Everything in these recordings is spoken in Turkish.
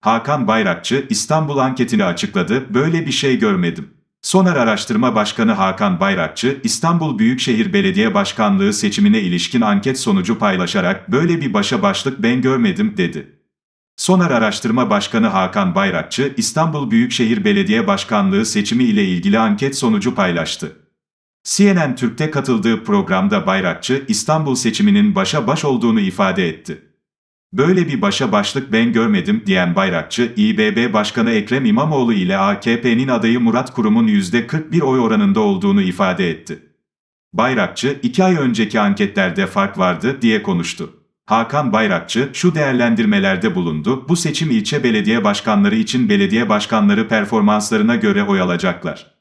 Hakan Bayrakçı, İstanbul anketini açıkladı, böyle bir şey görmedim. Sonar Araştırma Başkanı Hakan Bayrakçı, İstanbul Büyükşehir Belediye Başkanlığı seçimine ilişkin anket sonucu paylaşarak böyle bir başa başlık ben görmedim dedi. Sonar Araştırma Başkanı Hakan Bayrakçı, İstanbul Büyükşehir Belediye Başkanlığı seçimi ile ilgili anket sonucu paylaştı. CNN Türk'te katıldığı programda Bayrakçı, İstanbul seçiminin başa baş olduğunu ifade etti. Böyle bir başa başlık ben görmedim diyen Bayrakçı, İBB Başkanı Ekrem İmamoğlu ile AKP'nin adayı Murat Kurum'un %41 oy oranında olduğunu ifade etti. Bayrakçı, iki ay önceki anketlerde fark vardı diye konuştu. Hakan Bayrakçı şu değerlendirmelerde bulundu, bu seçim ilçe belediye başkanları için belediye başkanları performanslarına göre oy alacaklar.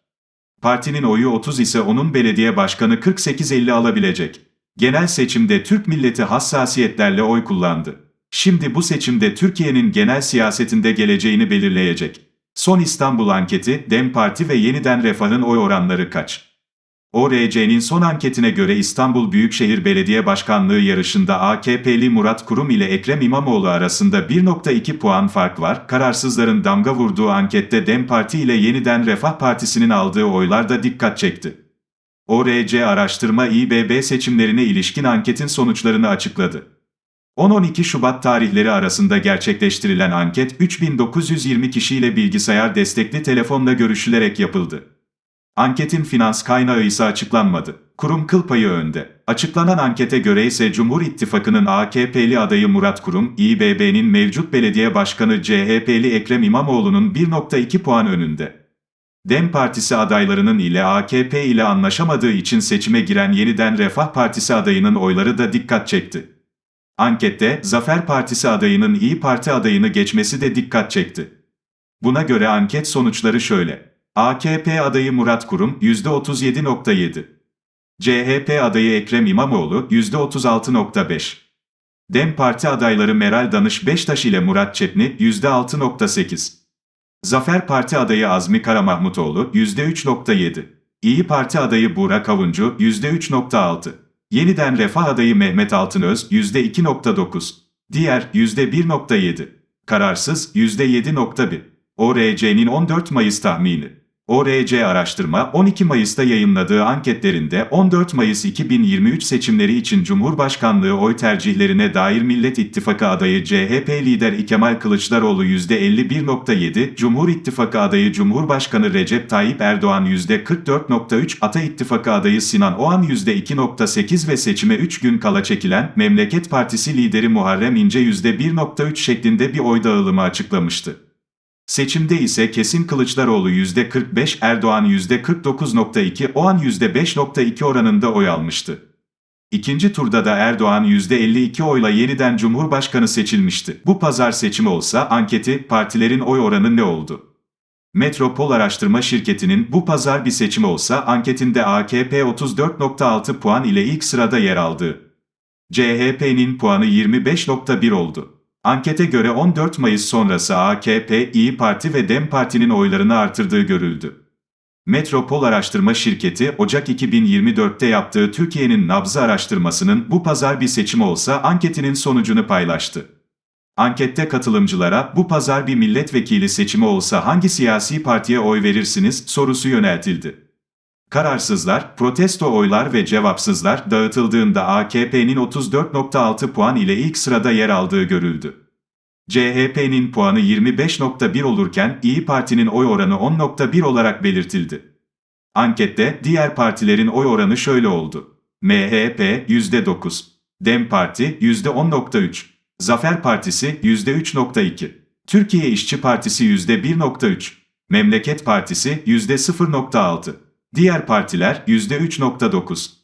Partinin oyu 30 ise onun belediye başkanı 48-50 alabilecek. Genel seçimde Türk milleti hassasiyetlerle oy kullandı. Şimdi bu seçimde Türkiye'nin genel siyasetinde geleceğini belirleyecek. Son İstanbul anketi, DEM Parti ve Yeniden Refah'ın oy oranları kaç? ORC'nin son anketine göre İstanbul Büyükşehir Belediye Başkanlığı yarışında AKP'li Murat Kurum ile Ekrem İmamoğlu arasında 1.2 puan fark var. Kararsızların damga vurduğu ankette DEM Parti ile Yeniden Refah Partisi'nin aldığı oylar da dikkat çekti. ORC araştırma İBB seçimlerine ilişkin anketin sonuçlarını açıkladı. 10-12 Şubat tarihleri arasında gerçekleştirilen anket 3920 kişiyle bilgisayar destekli telefonla görüşülerek yapıldı. Anketin finans kaynağı ise açıklanmadı. Kurum kıl payı önde. Açıklanan ankete göre ise Cumhur İttifakı'nın AKP'li adayı Murat Kurum, İBB'nin mevcut belediye başkanı CHP'li Ekrem İmamoğlu'nun 1.2 puan önünde. DEM Partisi adaylarının ile AKP ile anlaşamadığı için seçime giren yeniden Refah Partisi adayının oyları da dikkat çekti. Ankette, Zafer Partisi adayının İyi Parti adayını geçmesi de dikkat çekti. Buna göre anket sonuçları şöyle. AKP adayı Murat Kurum %37.7. CHP adayı Ekrem İmamoğlu %36.5. DEM Parti adayları Meral Danış Beştaş ile Murat Çepni %6.8. Zafer Parti adayı Azmi Karamahmutoğlu %3.7. İyi Parti adayı Burak Avuncu %3.6. Yeniden Refah adayı Mehmet Altınöz %2.9. Diğer %1.7. Kararsız %7.1. ORC'nin 14 Mayıs tahmini. ORC araştırma 12 Mayıs'ta yayınladığı anketlerinde 14 Mayıs 2023 seçimleri için Cumhurbaşkanlığı oy tercihlerine dair Millet İttifakı adayı CHP lideri Kemal Kılıçdaroğlu %51.7, Cumhur İttifakı adayı Cumhurbaşkanı Recep Tayyip Erdoğan %44.3, Ata İttifakı adayı Sinan Oğan %2.8 ve seçime 3 gün kala çekilen Memleket Partisi lideri Muharrem İnce %1.3 şeklinde bir oy dağılımı açıklamıştı. Seçimde ise kesin Kılıçdaroğlu %45, Erdoğan %49.2, Oğan %5.2 oranında oy almıştı. İkinci turda da Erdoğan %52 oyla yeniden Cumhurbaşkanı seçilmişti. Bu pazar seçimi olsa anketi, partilerin oy oranı ne oldu? Metropol Araştırma Şirketi'nin bu pazar bir seçim olsa anketinde AKP 34.6 puan ile ilk sırada yer aldı. CHP'nin puanı 25.1 oldu. Ankete göre 14 Mayıs sonrası AKP, İyi Parti ve DEM Parti'nin oylarını artırdığı görüldü. Metropol Araştırma Şirketi, Ocak 2024'te yaptığı Türkiye'nin nabzı araştırmasının bu pazar bir seçim olsa anketinin sonucunu paylaştı. Ankette katılımcılara bu pazar bir milletvekili seçimi olsa hangi siyasi partiye oy verirsiniz sorusu yöneltildi. Kararsızlar, protesto oylar ve cevapsızlar dağıtıldığında AKP'nin 34.6 puan ile ilk sırada yer aldığı görüldü. CHP'nin puanı 25.1 olurken İyi Parti'nin oy oranı 10.1 olarak belirtildi. Ankette diğer partilerin oy oranı şöyle oldu. MHP %9, DEM Parti %10.3, Zafer Partisi %3.2, Türkiye İşçi Partisi %1.3, Memleket Partisi %0.6. Diğer partiler %3.9.